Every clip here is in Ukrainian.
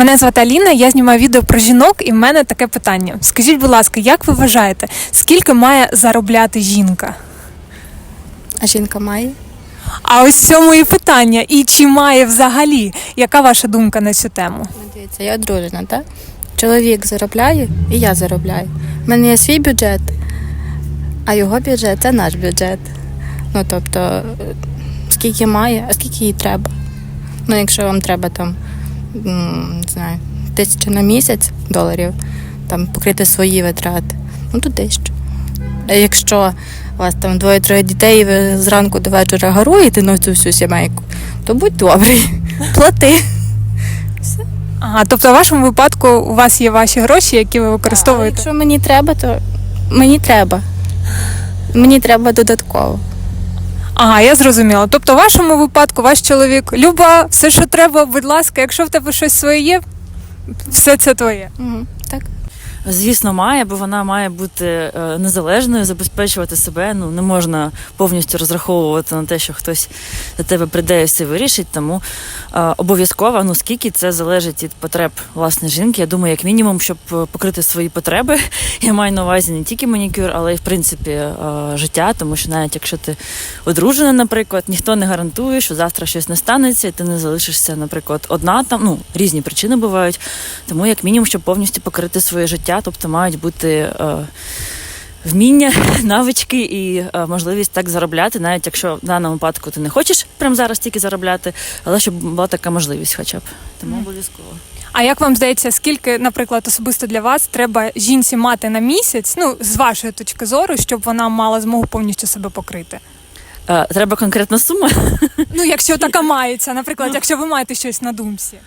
Мене звати Аліна, я знімаю відео про жінок, і в мене таке питання. Скажіть, будь ласка, як ви вважаєте, скільки має заробляти жінка? А жінка має? А ось в цьому і питання. І чи має взагалі? Яка ваша думка на цю тему? Ну, Дивіться, я одружена, так? Чоловік заробляє і я заробляю. У мене є свій бюджет, а його бюджет це наш бюджет. Ну тобто, скільки має, а скільки їй треба. Ну, якщо вам треба там, не знаю, тисяча на місяць доларів, там покрити свої витрати, ну то тисячу. А якщо у вас там двоє-троє дітей, і ви зранку до вечора гаруєте на цю всю сімейку, то будь добрий, плати. Ага, тобто в вашому випадку у вас є ваші гроші, які ви А використовуєте. якщо мені треба, то мені треба. Мені треба додатково. Ага, я зрозуміла. Тобто, в вашому випадку ваш чоловік Люба, все, що треба, будь ласка, якщо в тебе щось своє все це твоє. Угу. Так. Звісно, має, бо вона має бути е, незалежною, забезпечувати себе. Ну не можна повністю розраховувати на те, що хтось за тебе прийде і все вирішить. Тому е, обов'язково, ну скільки це залежить від потреб власне жінки. Я думаю, як мінімум, щоб е, покрити свої потреби. Я маю на увазі не тільки манікюр, але й в принципі е, життя. Тому що навіть якщо ти одружена, наприклад, ніхто не гарантує, що завтра щось не станеться, і ти не залишишся, наприклад, одна там. Ну різні причини бувають. Тому як мінімум, щоб повністю покрити своє життя, тобто мають бути е, вміння, навички і е, можливість так заробляти, навіть якщо в даному випадку ти не хочеш прямо зараз тільки заробляти, але щоб була така можливість, хоча б тому обов'язково. А як вам здається, скільки, наприклад, особисто для вас треба жінці мати на місяць, ну з вашої точки зору, щоб вона мала змогу повністю себе покрити? Е, Треба конкретна сума. Ну, якщо така мається, наприклад, якщо ви маєте щось на думці.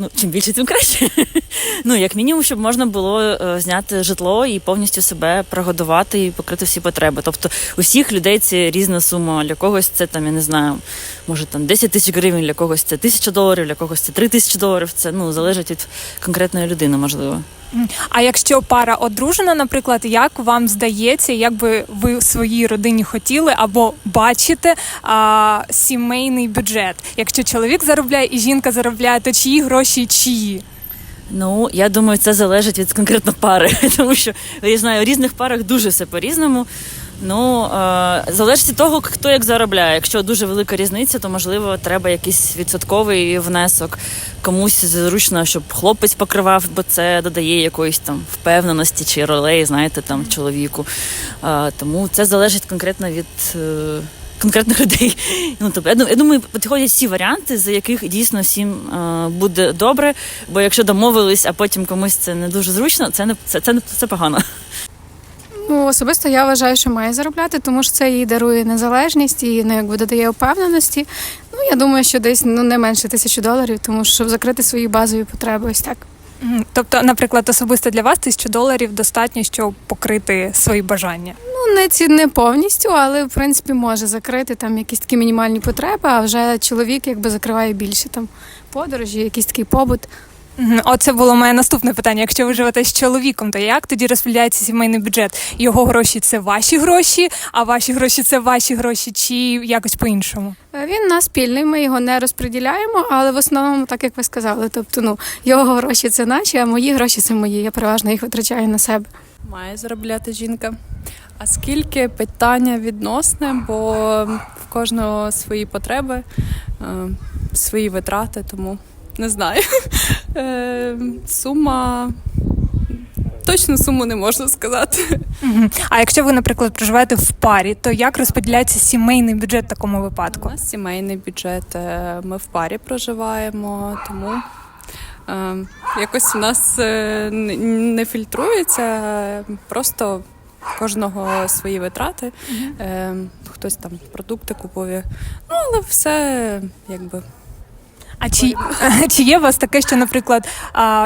Ну, чим більше, тим краще. ну, як мінімум, щоб можна було е, зняти житло і повністю себе прогодувати і покрити всі потреби. Тобто усіх людей це різна сума. Для когось це там, я не знаю, може там 10 тисяч гривень, для когось це тисяча доларів, для когось це 3 тисячі доларів. Це ну залежить від конкретної людини, можливо. А якщо пара одружена, наприклад, як вам здається, як би ви своїй родині хотіли або бачите а, сімейний бюджет? Якщо чоловік заробляє і жінка заробляє, то чиї гроші чиї? Ну, я думаю, це залежить від конкретно пари, тому що я знаю, у різних парах дуже все по-різному. Ну, е, залежить від того, хто як заробляє. Якщо дуже велика різниця, то можливо треба якийсь відсотковий внесок. Комусь зручно, щоб хлопець покривав, бо це додає якоїсь там впевненості чи ролей, знаєте, там чоловіку. Е, тому це залежить конкретно від. Е, Конкретних людей. Ну, тобто, я дум- я думаю, підходять всі варіанти, за яких дійсно всім е, буде добре. Бо якщо домовились, а потім комусь це не дуже зручно, це не це, це, це погано. Ну, особисто я вважаю, що має заробляти, тому що це їй дарує незалежність і ну, якби додає впевненості. Ну, я думаю, що десь ну, не менше тисячі доларів, тому що щоб закрити свої базові потреби, ось так. Тобто, наприклад, особисто для вас тисячу доларів достатньо, щоб покрити свої бажання. Ну, не ці не повністю, але в принципі може закрити там якісь такі мінімальні потреби, а вже чоловік якби закриває більше там подорожі, якийсь такий побут. Оце було моє наступне питання. Якщо ви живете з чоловіком, то як тоді розподіляється сімейний бюджет? Його гроші це ваші гроші, а ваші гроші це ваші гроші, чи якось по-іншому? Е, Він у нас спільний, ми його не розподіляємо, але в основному, так як ви сказали, тобто ну його гроші це наші, а мої гроші це мої. Я переважно їх витрачаю на себе. Має заробляти жінка. А скільки питання відносне, бо в кожного свої потреби, е, свої витрати, тому не знаю. Е, Сума. Точну суму не можна сказати. Мгм. А якщо ви, наприклад, проживаєте в парі, то як розподіляється сімейний бюджет в такому У випадку? нас сімейний бюджет. е, Ми в парі проживаємо, тому е, якось у нас е, н- не фільтрується, е, просто в кожного свої витрати. Е, Хтось там продукти купує. Ну, але все якби. А чи, чи є у вас таке, що, наприклад,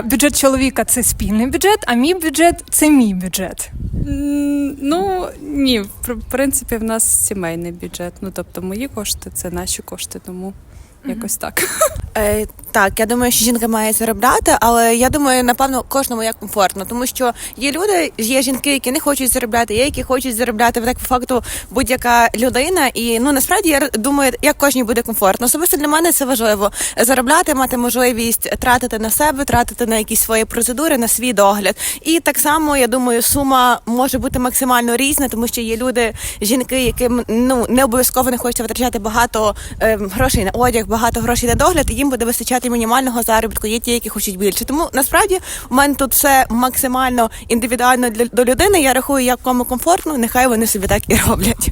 бюджет чоловіка це спільний бюджет, а мій бюджет це мій бюджет? Ну ні, в принципі, в нас сімейний бюджет. Ну тобто мої кошти це наші кошти, тому Якось так. Е, так, я думаю, що жінка має заробляти, але я думаю, напевно, кожному як комфортно, тому що є люди, є жінки, які не хочуть заробляти, є які хочуть заробляти. Так по факту будь-яка людина. І ну насправді я думаю, як кожній буде комфортно. Особисто для мене це важливо заробляти, мати можливість тратити на себе, тратити на якісь свої процедури, на свій догляд. І так само я думаю, сума може бути максимально різна, тому що є люди, жінки, яким ну не обов'язково не хочеться витрачати багато е, грошей на одяг, багато грошей на догляд, і їм буде вистачати мінімального заробітку. Є ті, які хочуть більше. Тому насправді в мене тут все максимально індивідуально для до людини. Я рахую, як кому комфортно, нехай вони собі так і роблять.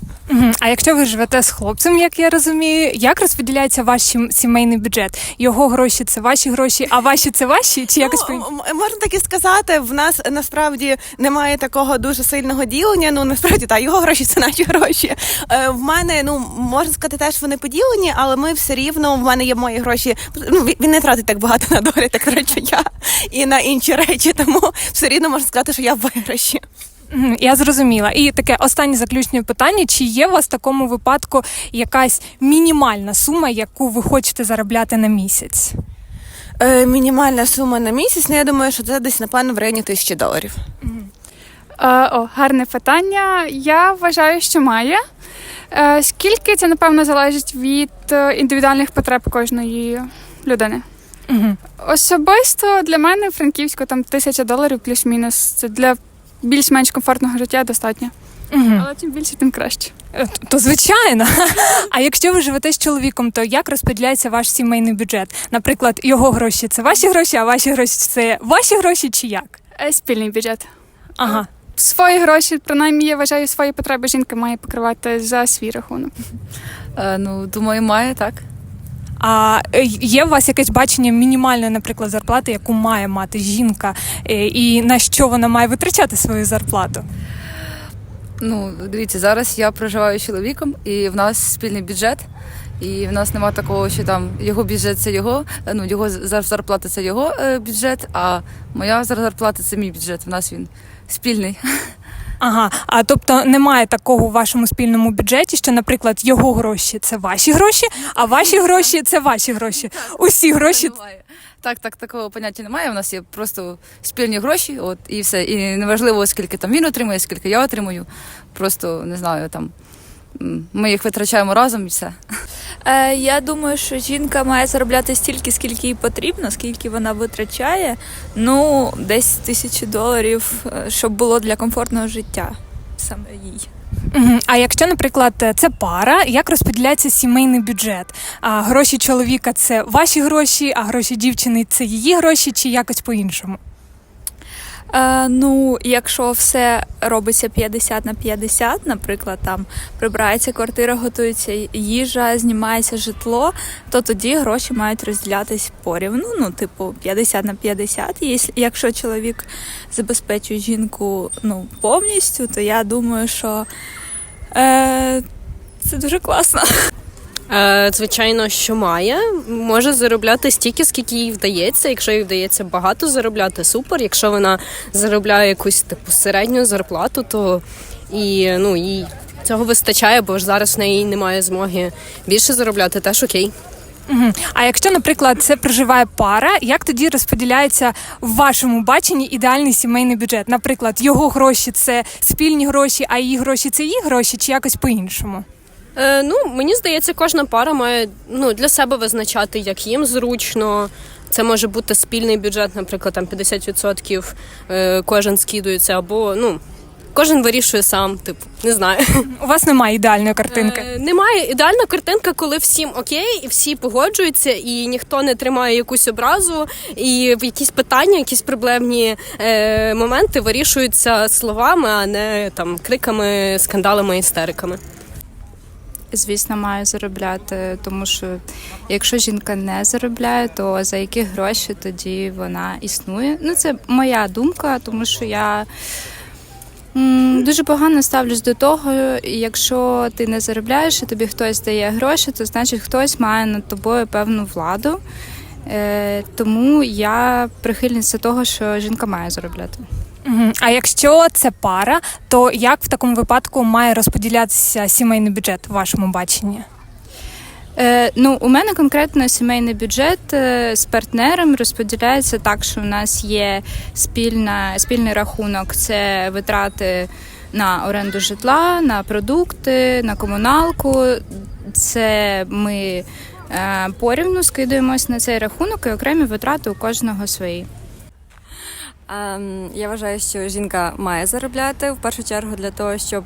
А якщо ви живете з хлопцем, як я розумію, як розподіляється ваш сімейний бюджет? Його гроші це ваші гроші, а ваші це ваші? Чи якось по Ну, можна так і сказати. В нас насправді немає такого дуже сильного ділення. Ну насправді так, його гроші це наші гроші. Е, в мене ну можна сказати, теж вони поділені, але ми все рівно. В мене є мої гроші. Ну він- не тратить так багато на догляд, як трачу я і на інші речі. Тому все рівно можна сказати, що я в виграші. Я зрозуміла. І таке останнє заключне питання: чи є у вас в такому випадку якась мінімальна сума, яку ви хочете заробляти на місяць? Е, мінімальна сума на місяць. Ну я думаю, що це десь напевно в районі тисячі доларів. Е, о, гарне питання. Я вважаю, що має. Е, скільки це, напевно, залежить від е, індивідуальних потреб кожної людини. Угу. Особисто для мене в Франківську там тисяча доларів плюс-мінус. Це для більш-менш комфортного життя достатньо. Угу. Але чим більше, тим краще. То звичайно. А якщо ви живете з чоловіком, то як розподіляється ваш сімейний бюджет? Наприклад, його гроші це ваші гроші, а ваші гроші це ваші гроші, чи як? Е, Спільний бюджет. Ага. Свої гроші, принаймні, я вважаю, свої потреби жінка має покривати за свій рахунок. Е, ну, думаю, має так. А е, є у вас якесь бачення мінімальної, наприклад, зарплати, яку має мати жінка, е, і на що вона має витрачати свою зарплату? Ну, дивіться, зараз я проживаю з чоловіком, і в нас спільний бюджет. І в нас нема такого, що там його бюджет це його, е, ну його зарплата це його бюджет, а моя зарплата це мій бюджет. В нас він спільний. Ага, а тобто немає такого у вашому спільному бюджеті, що, наприклад, його гроші це ваші гроші, а ваші гроші це ваші гроші. Усі гроші Так, так, такого поняття немає. У нас є просто спільні гроші, от і все. І неважливо, скільки там він отримує, скільки я отримую. Просто не знаю, там ми їх витрачаємо разом і все. Е, я думаю, що жінка має заробляти стільки, скільки їй потрібно, скільки вона витрачає. Ну, десь тисячі доларів, е, щоб було для комфортного життя саме їй. А якщо, наприклад, це пара, як розподіляється сімейний бюджет? А гроші чоловіка це ваші гроші, а гроші дівчини це її гроші, чи якось по-іншому? Е, ну, якщо все робиться 50 на 50, наприклад, там прибирається квартира, готується їжа, знімається житло, то тоді гроші мають розділятись порівну, ну, типу, 50 на 50. І Якщо чоловік забезпечує жінку ну, повністю, то я думаю, що е, це дуже класно. Е, Звичайно, що має. Може заробляти стільки, скільки їй вдається. Якщо їй вдається багато заробляти, супер. Якщо вона заробляє якусь типу середню зарплату, то і ну їй цього вистачає, бо ж зараз в неї немає змоги більше заробляти, теж окей. Мгм. А якщо, наприклад, це проживає пара, як тоді розподіляється в вашому баченні ідеальний сімейний бюджет? Наприклад, його гроші це спільні гроші, а її гроші це її гроші, чи якось по-іншому? Е, ну, мені здається, кожна пара має ну, для себе визначати, як їм зручно. Це може бути спільний бюджет, наприклад, там 50% е, кожен скидується, або ну, кожен вирішує сам, типу, не знаю. У вас немає ідеальної картинки. Е, немає ідеальна картинка, коли всім окей, і всі погоджуються, і ніхто не тримає якусь образу, і в якісь питання, якісь проблемні е, моменти вирішуються словами, а не там криками, скандалами, істериками. Звісно, маю заробляти, тому що якщо жінка не заробляє, то за які гроші тоді вона існує? Ну, це моя думка, тому що я дуже погано ставлюсь до того, якщо ти не заробляєш і тобі хтось дає гроші, то значить хтось має над тобою певну владу. Е, тому я прихильниця того, що жінка має заробляти. А якщо це пара, то як в такому випадку має розподілятися сімейний бюджет в вашому баченні? Е, ну, у мене конкретно сімейний бюджет е, з партнером розподіляється так, що у нас є спільна, спільний рахунок це витрати на оренду житла, на продукти, на комуналку. Це ми е, порівну скидуємось на цей рахунок і окремі витрати у кожного свої. Ем, Я вважаю, що жінка має заробляти в першу чергу для того, щоб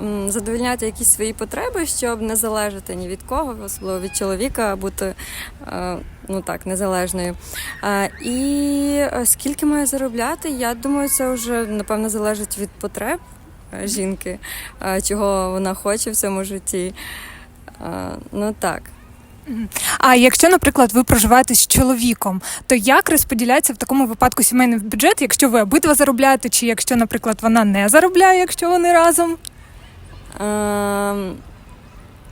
м, задовольняти якісь свої потреби, щоб не залежати ні від кого, особливо від чоловіка, бути е, ну так незалежною. Е, І е, скільки має заробляти, я думаю, це вже напевно залежить від потреб жінки, чого вона хоче в цьому житті. Ну так. А якщо, наприклад, ви проживаєте з чоловіком, то як розподіляється в такому випадку сімейний бюджет, якщо ви обидва заробляєте, чи якщо, наприклад, вона не заробляє, якщо вони разом? Ем,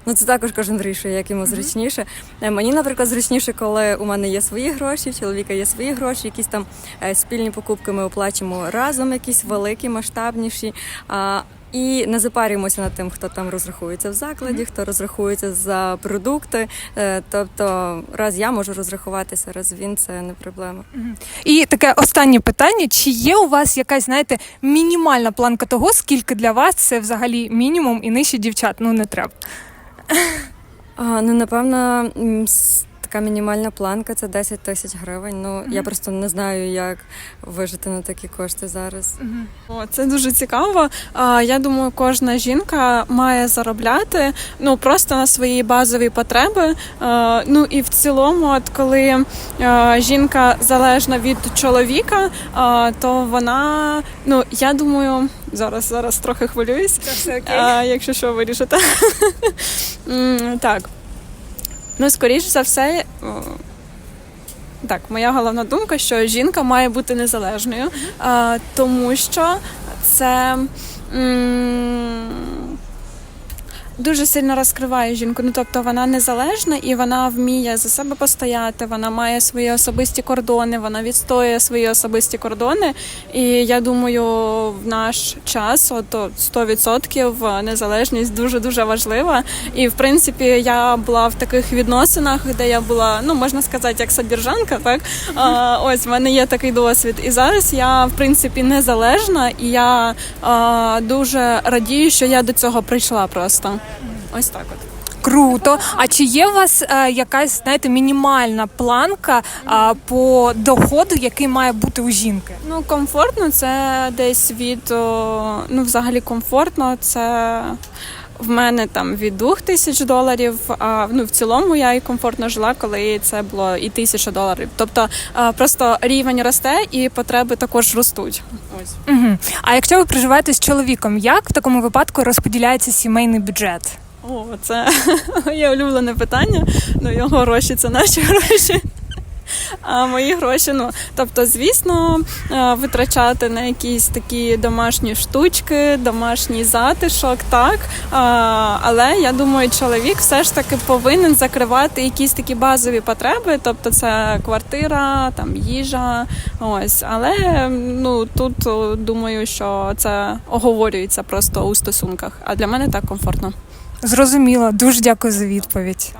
Ну, це також кожен вирішує, як йому зручніше. Е, Мені, наприклад, зручніше, коли у мене є свої гроші, в чоловіка є свої гроші, якісь там е, спільні покупки ми оплачуємо разом, якісь великі, масштабніші. А, і не запарюємося над тим, хто там розрахується в закладі, хто розрахується за продукти. Е, Тобто, раз я можу розрахуватися, раз він це не проблема. І таке останнє питання: чи є у вас якась, знаєте, мінімальна планка того, скільки для вас це взагалі мінімум і нижче дівчат? Ну не треба. А, ну, напевно, така мінімальна планка це 10 тисяч гривень. Ну, я просто не знаю, як вижити на такі кошти зараз. О, це дуже цікаво. А, Я думаю, кожна жінка має заробляти ну просто на свої базові потреби. А, Ну і в цілому, от коли а, жінка залежна від чоловіка, а, то вона, ну я думаю, зараз зараз трохи хвилююсь. А, якщо що вирішите. Так. Ну, скоріш за все. так, моя головна думка, що жінка має бути незалежною, тому що це дуже сильно розкриває жінку. Ну тобто вона незалежна і вона вміє за себе постояти, вона має свої особисті кордони, вона відстоює свої особисті кордони. І я думаю, в наш час от 100% незалежність дуже дуже важлива. І в принципі, я була в таких відносинах, де я була, ну можна сказати, як содержанка, так а, ось в мене є такий досвід. І зараз я в принципі незалежна, і я а, дуже радію, що я до цього прийшла просто. Ось так от. Круто. А чи є у вас е, якась, знаєте, мінімальна планка е, по доходу, який має бути у жінки? Ну, комфортно це десь від о, ну, взагалі комфортно. Це в мене там від двох тисяч доларів. А ну в цілому я і комфортно жила, коли це було і тисяча доларів. Тобто а, просто рівень росте і потреби також ростуть. Ось. Угу. А якщо ви проживаєте з чоловіком, як в такому випадку розподіляється сімейний бюджет? О, це моє улюблене питання. Ну, його гроші це наші гроші. А мої гроші, ну тобто, звісно, е, витрачати на якісь такі домашні штучки, домашній затишок, так. Але я думаю, чоловік все ж таки повинен закривати якісь такі базові потреби, тобто це квартира, там їжа. Ось, але ну тут думаю, що це оговорюється просто у стосунках. А для мене так комфортно. Зрозуміло, дуже дякую за відповідь.